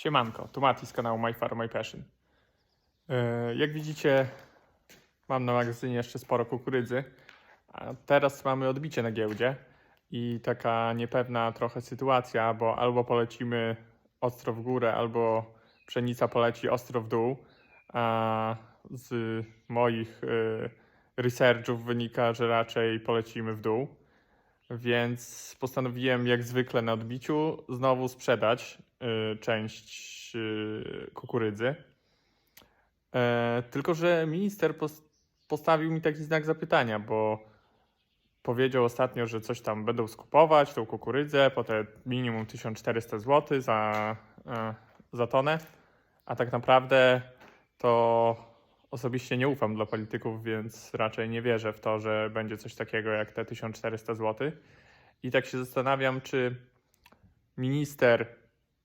Siemanko, tu Mati z kanału My Farm My Passion. E, Jak widzicie, mam na magazynie jeszcze sporo kukurydzy, a teraz mamy odbicie na giełdzie i taka niepewna trochę sytuacja, bo albo polecimy ostro w górę, albo pszenica poleci ostro w dół, a z moich e, researchów wynika, że raczej polecimy w dół. Więc postanowiłem, jak zwykle na odbiciu, znowu sprzedać część y, kukurydzy. E, tylko, że minister pos- postawił mi taki znak zapytania, bo powiedział ostatnio, że coś tam będą skupować, tą kukurydzę, po te minimum 1400 zł za, e, za tonę. A tak naprawdę to osobiście nie ufam dla polityków, więc raczej nie wierzę w to, że będzie coś takiego jak te 1400 zł. I tak się zastanawiam, czy minister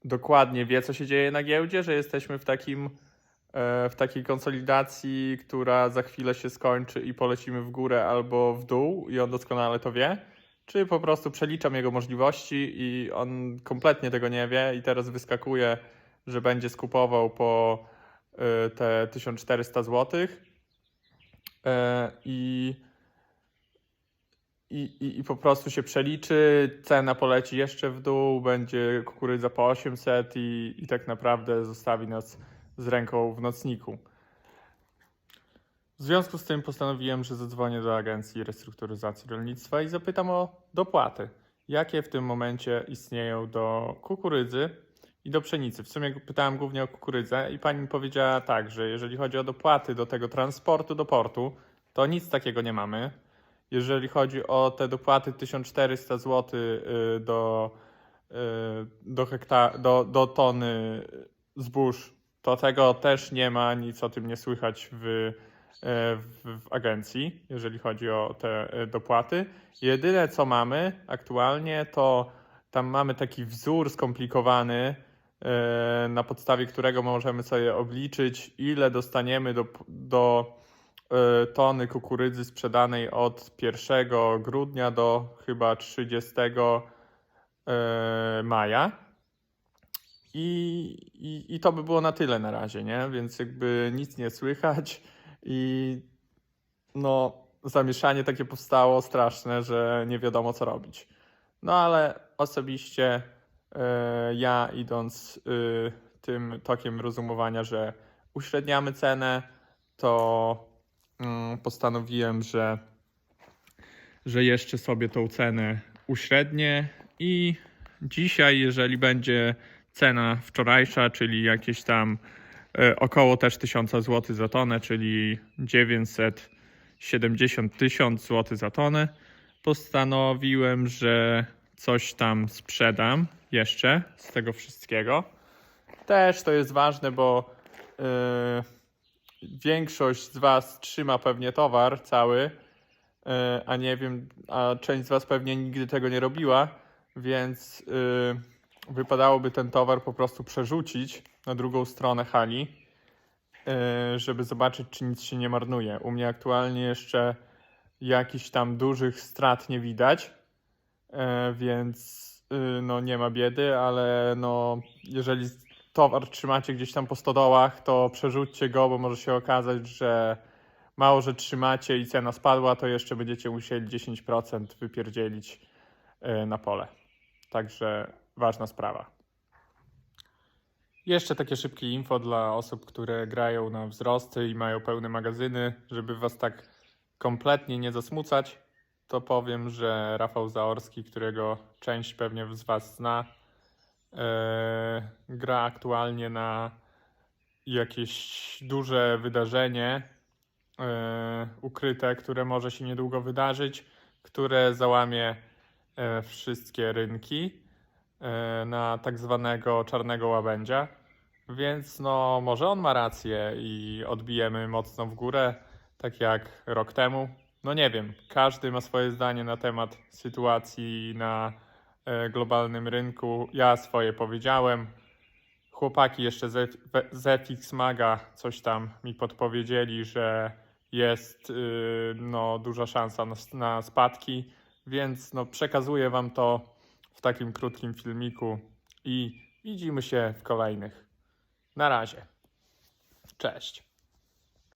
dokładnie wie, co się dzieje na giełdzie, że jesteśmy w takim e, w takiej konsolidacji, która za chwilę się skończy i polecimy w górę albo w dół i on doskonale to wie, czy po prostu przeliczam jego możliwości i on kompletnie tego nie wie i teraz wyskakuje, że będzie skupował po e, te 1400 zł E, i, i, i, i po prostu się przeliczy, cena poleci jeszcze w dół, będzie kukurydza po 800 i, i tak naprawdę zostawi nas z ręką w nocniku. W związku z tym postanowiłem, że zadzwonię do Agencji Restrukturyzacji Rolnictwa i zapytam o dopłaty. Jakie w tym momencie istnieją do kukurydzy i do pszenicy? W sumie pytałem głównie o kukurydzę i pani mi powiedziała tak, że jeżeli chodzi o dopłaty do tego transportu do portu, to nic takiego nie mamy. Jeżeli chodzi o te dopłaty 1400 zł y, do, y, do, hekta- do, do tony zbóż, to tego też nie ma, nic o tym nie słychać w, y, w, w agencji, jeżeli chodzi o te dopłaty. Jedyne co mamy aktualnie, to tam mamy taki wzór skomplikowany, na podstawie którego możemy sobie obliczyć, ile dostaniemy do, do tony kukurydzy sprzedanej od 1 grudnia do chyba 30 y, maja. I, i, I to by było na tyle na razie, nie? Więc jakby nic nie słychać i no zamieszanie takie powstało straszne, że nie wiadomo co robić. No ale osobiście e, ja idąc e, tym tokiem rozumowania, że uśredniamy cenę, to postanowiłem, że, że jeszcze sobie tą cenę uśrednię i dzisiaj, jeżeli będzie cena wczorajsza, czyli jakieś tam e, około też 1000 zł za tonę, czyli 970 tysiąc zł za tonę, postanowiłem, że coś tam sprzedam jeszcze z tego wszystkiego. Też to jest ważne, bo e, większość z Was trzyma pewnie towar cały, e, a nie wiem, a część z Was pewnie nigdy tego nie robiła, więc e, wypadałoby ten towar po prostu przerzucić na drugą stronę hali, e, żeby zobaczyć, czy nic się nie marnuje. U mnie aktualnie jeszcze jakichś tam dużych strat nie widać, więc no nie ma biedy, ale no jeżeli towar trzymacie gdzieś tam po stodołach, to przerzućcie go, bo może się okazać, że mało, że trzymacie i cena spadła, to jeszcze będziecie musieli 10% wypierdzielić e, na pole. Także ważna sprawa. Jeszcze takie szybkie info dla osób, które grają na wzrosty i mają pełne magazyny, żeby was tak kompletnie nie zasmucać, to powiem, że Rafał Zaorski, którego część pewnie z was zna, e, gra aktualnie na jakieś duże wydarzenie e, ukryte, które może się niedługo wydarzyć, które załamie e, wszystkie rynki e, na tak zwanego czarnego łabędzia. Więc no, może on ma rację i odbijemy mocno w górę, tak jak rok temu. No nie wiem, każdy ma swoje zdanie na temat sytuacji na globalnym rynku. Ja swoje powiedziałem. Chłopaki jeszcze z, z Maga coś tam mi podpowiedzieli, że jest y, no, duża szansa na, na spadki, więc no, przekazuję Wam to w takim krótkim filmiku i Widzimy się w kolejnych. Na razie. Cześć.